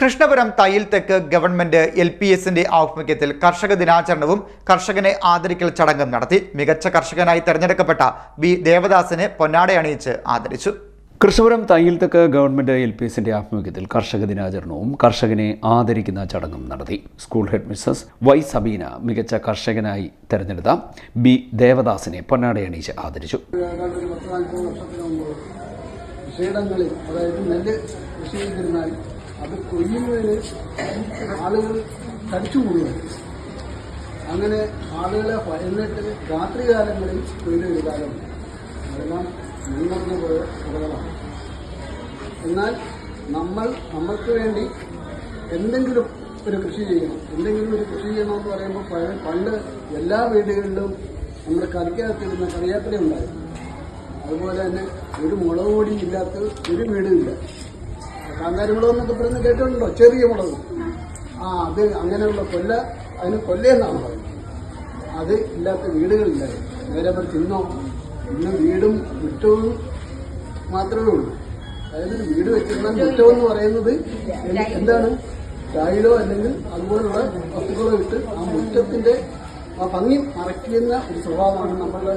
കൃഷ്ണപുരം തയ്യിൽ തെക്ക് government L P എസിന്റെ ആഭിമുഖ്യത്തിൽ കർഷക ദിനാചരണവും കർഷകനെ ആദരിക്കൽ ചടങ്ങും നടത്തി. മികച്ച കർഷകനായി തെരഞ്ഞെടുക്കപ്പെട്ട ബി ദേവദാസിനെ പൊന്നാടയണിയിച്ച് ആദരിച്ചു. കൃഷ്ണപുരം തയ്യിൽ തെക്ക് ഗവൺമെന്റ് എൽ പി എസിന്റെ ആഭിമുഖ്യത്തിൽ കർഷക ദിനാചരണവും കർഷകനെ ആദരിക്കുന്ന ചടങ്ങും നടത്തി. School head Mrs Y Sabeena മികച്ച കർഷകനായി തെരഞ്ഞെടുത്ത ബി ദേവദാസിനെ പൊന്നാടയണിയിച്ച് ആദരിച്ചു. കൃഷിയിടങ്ങളിൽ അതായത് നെല്ല് കൃഷി ചെയ്തിരുന്നാൽ അത് കൊയ്യുന്നതിന് ആളുകൾ തടിച്ചു കൂടുകയാണ്. അങ്ങനെ ആളുകളെ ഭയന്നിട്ട് രാത്രികാലങ്ങളിൽ തൊഴിൽ ചെയ്താലുണ്ട് അതെല്ലാം മുൻനിർന്നു പോയ കഥകളാണ് എന്നാൽ നമ്മൾ നമ്മൾക്ക് വേണ്ടി എന്തെങ്കിലും ഒരു കൃഷി ചെയ്യണം. എന്തെങ്കിലും ഒരു കൃഷി ചെയ്യണമെന്ന് പറയുമ്പോൾ പഴയ പണ്ട് എല്ലാ വീടുകളിലും നമ്മുടെ കറിക്കകത്തിരുന്ന കറിയാപ്പില ഉണ്ടായിരുന്നു. അതുപോലെ തന്നെ ഒരു മുളക് പൊടി ഇല്ലാത്ത ഒരു വീടുമില്ല കാന്താരി മുളക് എന്നൊക്കെ പറയുന്നത് കേട്ടിട്ടുണ്ടോ? ചെറിയ മുളക്. ആ അത് അങ്ങനെയുള്ള കൊല്ല അതിന് കൊല്ലയെന്നാണ് പറയുന്നത്. അത് ഇല്ലാത്ത വീടുകളില്ലായിരുന്നു നേരെ മറിച്ച് ഇന്നോ ഇന്ന് വീടും മുറ്റവും മാത്രമേ ഉള്ളൂ. അതായത് വീട് വെച്ചിരുന്നാൽ മുറ്റം എന്ന് പറയുന്നത് എന്ത്- എന്താണ്? ടൈലോ അല്ലെങ്കിൽ അതുപോലുള്ള വസ്തുക്കളോ ഇട്ട് ആ മുറ്റത്തിന്റെ ആ ഭംഗി മറയ്ക്കുന്ന ഒരു സ്വഭാവമാണ് നമ്മളുടെ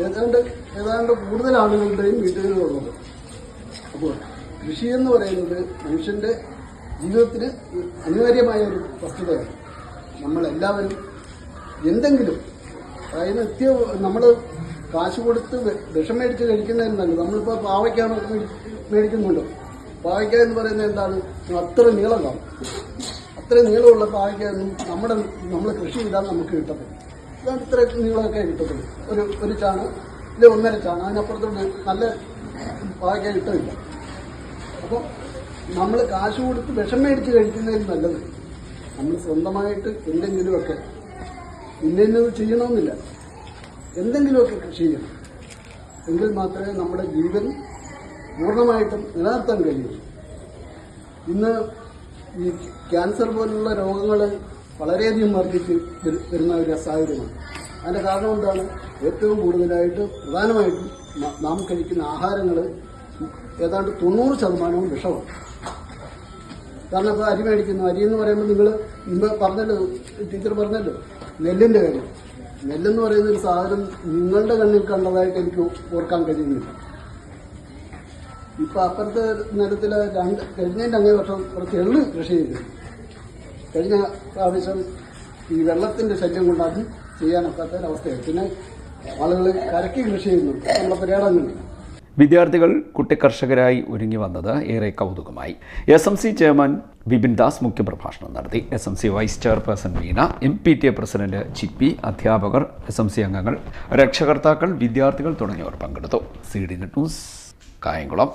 ഏതാണ്ട് ഏതാണ്ട് കൂടുതൽ ആളുകളുടെയും വീട്ടുകളിലുള്ളത്. അപ്പോൾ കൃഷി എന്ന് പറയുന്നത് മനുഷ്യന്റെ ജീവിതത്തിന് അനിവാര്യമായ ഒരു വസ്തുതയാണ്. നമ്മളെല്ലാവരും എന്തെങ്കിലും അതായത് നിത്യ നമ്മൾ കാശ് കൊടുത്ത് വിഷം മേടിച്ച് കഴിക്കുന്നതിന് നല്ലത് നമ്മളിപ്പോൾ പാവയ്ക്കാണ് മേടിക്കുന്നുണ്ടോ? പാവയ്ക്ക എന്ന് പറയുന്നത് എന്താണ്? അത്ര നീളം കാണും അത്ര നീളമുള്ള പാവയ്ക്കൊന്നും നമ്മുടെ നമ്മൾ കൃഷി ചെയ്താൽ നമുക്ക് കിട്ടത്തില്ല ഇതാണ് ഇത്ര നീളമൊക്കെ കിട്ടത്തുള്ളൂ. ഒരു ഒരു ചാണ് ഇത് ഒന്നര ചാണ് അതിനപ്പുറത്തോട്ട് നല്ല പാവയ്ക്ക കിട്ടില്ല അപ്പോൾ നമ്മൾ കാശ് കൊടുത്ത് വിഷം മേടിച്ച് കഴിക്കുന്നതിൽ നല്ലത്. നമ്മൾ സ്വന്തമായിട്ട് എന്തെങ്കിലുമൊക്കെ ഇന്നത് ചെയ്യണമെന്നില്ല. എന്തെങ്കിലുമൊക്കെ കൃഷി ചെയ്യണം. എങ്കിൽ മാത്രമേ നമ്മുടെ ജീവൻ പൂർണമായിട്ടും നിലനിർത്താൻ കഴിയൂ. ഇന്ന് ഈ ക്യാൻസർ പോലുള്ള രോഗങ്ങൾ വളരെയധികം വർദ്ധിച്ച് വരുന്ന ഒരു സാഹചര്യമാണ്. അതിന്റെ കാരണം എന്താണ്? ഏറ്റവും കൂടുതലായിട്ട് പ്രധാനമായിട്ടും നാം കഴിക്കുന്ന ആഹാരങ്ങൾ ഏതാണ്ട് തൊണ്ണൂറ് ശതമാനവും വിഷമാണ്. കാരണം ഇപ്പോൾ അരി മേടിക്കുന്നു. അരി എന്ന് പറയുമ്പോൾ നിങ്ങൾ മുമ്പ് പറഞ്ഞല്ലോ ടീച്ചർ പറഞ്ഞല്ലോ നെല്ലിന്റെ കാര്യം. നെല്ലെന്ന് പറയുന്ന ഒരു സാധനം നിങ്ങളുടെ കണ്ണിൽ കണ്ടതായിട്ട് എനിക്ക് ഓർക്കാൻ കഴിയുന്നില്ല. ഇപ്പം അപ്പുറത്തെ നിലത്തിൽ രണ്ട് കഴിഞ്ഞതിന്റെ അങ്ങേ വർഷം കുറച്ച് എള്ള് കൃഷി ചെയ്തു. കഴിഞ്ഞ പ്രാവശ്യം ഈ വെള്ളത്തിന്റെ ശല്യം കൊണ്ട് അത് ചെയ്യാനൊക്കാത്ത ഒരവസ്ഥയാണ് പിന്നെ ആളുകൾ കരക്കി കൃഷി ചെയ്യുന്നു. നമ്മുടെ പര്യാടങ്ങളിൽ വിദ്യാർത്ഥികൾ കുട്ടിക്കർഷകരായി ഒരുങ്ങി വന്നത് ഏറെ കൗതുകമായി. S M C chairman Bipin Das മുഖ്യപ്രഭാഷണം നടത്തി. S M C vice chairperson Veena M P T A president Chippi അധ്യാപകർ എസ് എം സി അംഗങ്ങൾ രക്ഷകർത്താക്കൾ വിദ്യാർത്ഥികൾ തുടങ്ങിയവർ പങ്കെടുത്തു. C D news Kayamkulam.